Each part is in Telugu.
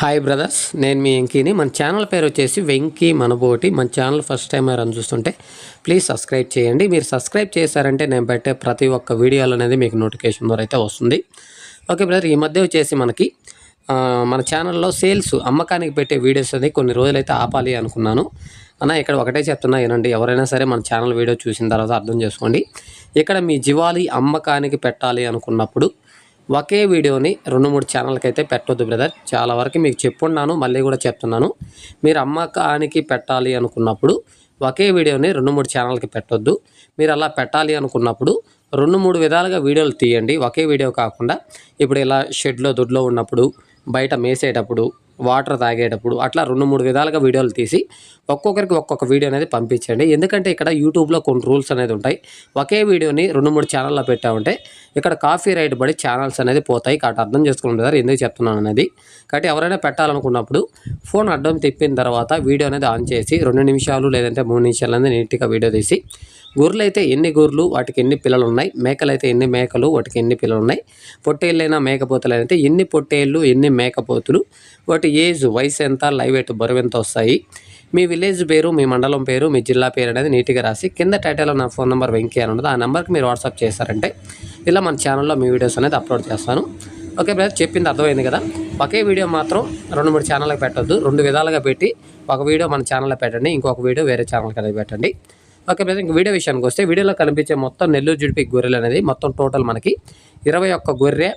హాయ్ బ్రదర్స్ నేను మీ వెంకీని. మన ఛానల్ పేరు వచ్చేసి వెంకీ మనబోటి. మన ఛానల్ ఫస్ట్ టైం ఎవరైనా చూస్తుంటే ప్లీజ్ సబ్స్క్రైబ్ చేయండి. మీరు సబ్స్క్రైబ్ చేశారంటే నేను పెట్టే ప్రతి ఒక్క వీడియోలు అనేది మీకు నోటిఫికేషన్ ద్వారా అయితే వస్తుంది. ఓకే బ్రదర్ ఈ మధ్య వచ్చేసి మనకి మన ఛానల్లో సేల్స్ అమ్మకానికి పెట్టే వీడియోస్ అనేది కొన్ని రోజులైతే ఆపాలి అనుకున్నాను. అన్న ఇక్కడ ఒకటే చెప్తున్నా ఏనండి ఎవరైనా సరే మన ఛానల్ వీడియో చూసిన తర్వాత అర్థం చేసుకోండి. ఇక్కడ మీ జీవాలి అమ్మకానికి పెట్టాలి అనుకున్నప్పుడు ఒకే వీడియోని రెండు మూడు ఛానల్కి అయితే పెట్టొద్దు బ్రదర్. చాలా వరకు మీకు చెప్పున్నాను మళ్ళీ కూడా చెప్తున్నాను. మీరు అమ్మకానికి పెట్టాలి అనుకున్నప్పుడు ఒకే వీడియోని రెండు మూడు ఛానల్కి పెట్టొద్దు. మీరు అలా పెట్టాలి అనుకున్నప్పుడు రెండు మూడు విధాలుగా వీడియోలు తీయండి. ఒకే వీడియో కాకుండా ఇప్పుడు ఇలా షెడ్లో దొడ్లో ఉన్నప్పుడు బయట మేసేటప్పుడు వాటర్ తాగేటప్పుడు అట్లా రెండు మూడు విధాలుగా వీడియోలు తీసి ఒక్కొక్కరికి ఒక్కొక్క వీడియో అనేది పంపించండి. ఎందుకంటే ఇక్కడ యూట్యూబ్లో కొన్ని రూల్స్ అనేది ఉంటాయి. ఒకే వీడియోని రెండు మూడు ఛానల్లో పెట్టామంటే ఇక్కడ కాఫీ రైట్ పడి ఛానల్స్ అనేది పోతాయి. కాబట్టి అర్థం చేసుకుంటారు ఎందుకు చెప్తున్నాను అనేది. కాబట్టి ఎవరైనా పెట్టాలనుకున్నప్పుడు ఫోన్ అడ్డం తిప్పిన తర్వాత వీడియో అనేది ఆన్ చేసి రెండు నిమిషాలు లేదంటే మూడు నిమిషాలు అనేది నీట్గా వీడియో తీసి గొర్రెలు అయితే ఎన్ని గొర్రెలు వాటికి ఎన్ని పిల్లలు ఉన్నాయి మేకలు అయితే ఎన్ని మేకలు వాటికి ఎన్ని పిల్లలు ఉన్నాయి పొట్టేళ్ళైనా మేకపోతులు అయితే ఎన్ని పొట్టేళ్ళు ఎన్ని మేకపోతులు? వాటి ఏజ్ వయసు ఎంత లైవ్ ఎట్ బరువు ఎంత వస్తాయి? మీ విలేజ్ పేరు మీ మండలం పేరు మీ జిల్లా పేరు అనేది నీట్గా రాసి కింద టైటిల్లో నా ఫోన్ నెంబర్ వెంకీ అని ఉండదు ఆ నెంబర్కి మీరు వాట్సాప్ చేశారంటే ఇలా మన ఛానల్లో మీ వీడియోస్ అనేది అప్లోడ్ చేస్తాను. ఓకే బ్రదర్ చెప్పింది అర్థమైంది కదా? ఒకే వీడియో మాత్రం రెండు మూడు ఛానళ్ళకి పెట్టొద్దు. రెండు విధాలుగా పెట్టి ఒక వీడియో మన ఛానల్లో పెట్టండి ఇంకొక వీడియో వేరే ఛానల్కి అనేది పెట్టండి. ఓకే ప్రజెంట్ ఇంక వీడియో విషయానికి వస్తే వీడియోలో కనిపించే మొత్తం నెల్లూరు జుడిపి గొర్రెలు అనేది మొత్తం టోటల్ మనకి ఇరవై ఒక్క గొర్రె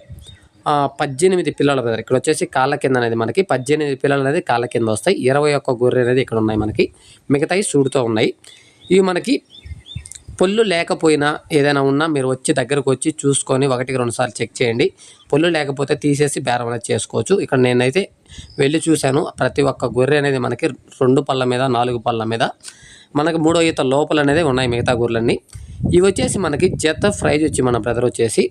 పద్దెనిమిది పిల్లలు బ్రదర్. ఇక్కడ వచ్చేసి కాళ్ళ కింద అనేది మనకి పద్దెనిమిది పిల్లలు అనేది కాళ్ళ కింద వస్తాయి. ఇరవై ఒక్క గొర్రె అనేది ఇక్కడ ఉన్నాయి మనకి. మిగతాయి సూడుతో ఉన్నాయి. ఇవి మనకి పొల్లు లేకపోయినా ఏదైనా ఉన్నా మీరు వచ్చి దగ్గరకు వచ్చి చూసుకొని ఒకటికి రెండు సార్లు చెక్ చేయండి. పొల్లు లేకపోతే తీసేసి బేరం అనేది చేసుకోవచ్చు. ఇక్కడ నేనైతే వెళ్ళి చూశాను. ప్రతి ఒక్క గొర్రె అనేది మనకి రెండు పళ్ళ మీద నాలుగు పళ్ళ మీద మనకు మూడో ఈత లోపల అనేది ఉన్నాయి మిగతా గొర్రెలన్నీ ఇవి వచ్చేసి మనకి జత ప్రైజ్ వచ్చి మన బ్రదర్ వచ్చేసి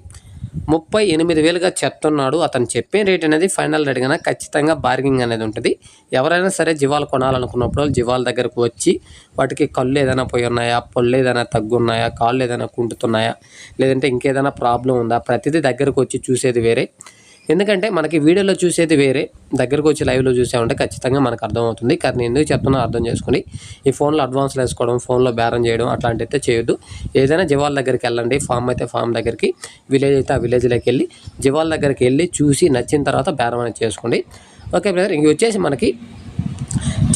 ముప్పై ఎనిమిది వేలుగా చెప్తున్నాడు. అతను చెప్పే రేట్ అనేది ఫైనల్ రేట్ కన్నా ఖచ్చితంగా బార్గింగ్ అనేది ఉంటుంది. ఎవరైనా సరే జీవాలు కొనాలనుకున్నప్పుడు జీవాల దగ్గరకు వచ్చి వాటికి కళ్ళు ఏదైనా పోయి ఉన్నాయా? పళ్ళు ఏదైనా తగ్గున్నాయా? కాళ్ళు ఏదైనా కుంటుతున్నాయా? లేదంటే ఇంకేదైనా ప్రాబ్లం ఉందా? ప్రతిదీ దగ్గరకు వచ్చి చూసేది వేరే. ఎందుకంటే మనకి వీడియోలో చూసేది వేరే దగ్గరకు వచ్చి లైవ్లో చూసామంటే ఖచ్చితంగా మనకు అర్థమవుతుంది. కానీ నేను ఎందుకు చెప్తున్నా అర్థం చేసుకుని ఈ ఫోన్లో అడ్వాన్స్లు వేసుకోవడం ఫోన్లో బేరం చేయడం అట్లాంటి అయితే చేయొద్దు. ఏదైనా జివాల్ దగ్గరికి వెళ్ళండి ఫామ్ అయితే ఫామ్ దగ్గరికి విలేజ్ అయితే ఆ విలేజ్లోకి వెళ్ళి జివాల్ దగ్గరికి వెళ్ళి చూసి నచ్చిన తర్వాత బేరం అనేది చేసుకోండి. ఓకే బ్రదర్ ఇంక వచ్చేసి మనకి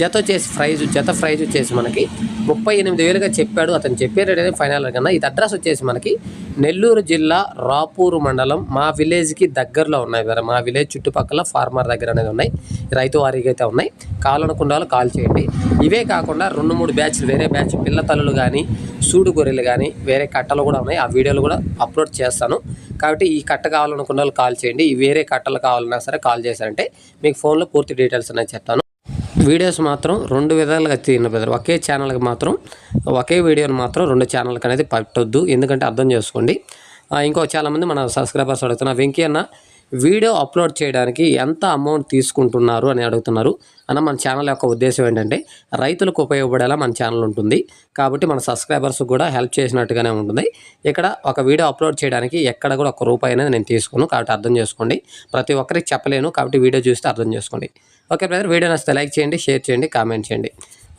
జత వచ్చేసి ప్రైజ్ జత ప్రైజ్ వచ్చేసి మనకి ముప్పై ఎనిమిది వేలుగా చెప్పాడు. అతను చెప్పే రేట్ అనేది ఫైనల్ కన్నా ఇది అడ్రస్ వచ్చేసి మనకి నెల్లూరు జిల్లా రాపూరు మండలం మా విలేజ్కి దగ్గరలో ఉన్నాయి కదా మా విలేజ్ చుట్టుపక్కల ఫార్మర్ దగ్గర అనేది ఉన్నాయి. రైతు వారీగా అయితే ఉన్నాయి. కావాలనుకున్న కాల్ చేయండి. ఇవే కాకుండా రెండు మూడు బ్యాచ్లు వేరే బ్యాచ్ పిల్ల తల్లులు కానీ సూడు గొర్రెలు కానీ వేరే కట్టలు కూడా ఉన్నాయి. ఆ వీడియోలు కూడా అప్లోడ్ చేస్తాను. కాబట్టి ఈ కట్ట కావాలనుకున్న వాళ్ళు కాల్ చేయండి. ఈ వేరే కట్టలు కావాలన్నా సరే కాల్ చేశారంటే మీకు ఫోన్లో పూర్తి డీటెయిల్స్ అనేది చెప్తాను. వీడియోస్ మాత్రం రెండు విధాలుగా తిన్న బ్రదర్. ఒకే ఛానల్కి మాత్రం ఒకే వీడియోని మాత్రం రెండు ఛానల్కి అనేది పట్టొద్దు. ఎందుకంటే అర్థం చేసుకోండి. ఆ, ఇంకో చాలామంది మన సబ్స్క్రైబర్స్ అడుగుతున్నారు వెంకీ అన్న వీడియో అప్లోడ్ చేయడానికి ఎంత అమౌంట్ తీసుకుంటున్నారు అని అడుగుతున్నారు. అన్న మన ఛానల్ యొక్క ఉద్దేశం ఏంటంటే రైతులకు ఉపయోగపడేలా మన ఛానల్ ఉంటుంది. కాబట్టి మన సబ్స్క్రైబర్స్ కూడా హెల్ప్ చేసినట్టుగానే ఉంటుంది. ఇక్కడ ఒక వీడియో అప్లోడ్ చేయడానికి ఎక్కడ కూడా ఒక రూపాయి అనేది నేను తీసుకున్నాను కాబట్టి అర్థం చేసుకోండి. ప్రతి ఒక్కరికి చెప్పలేను. కాబట్టి వీడియో చూస్తే అర్థం చేసుకోండి. Okay brother. వీడియో నచ్చితే లైక్ చేయండి షేర్ చేయండి కామెంట్ చేయండి.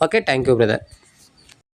Okay thank you brother.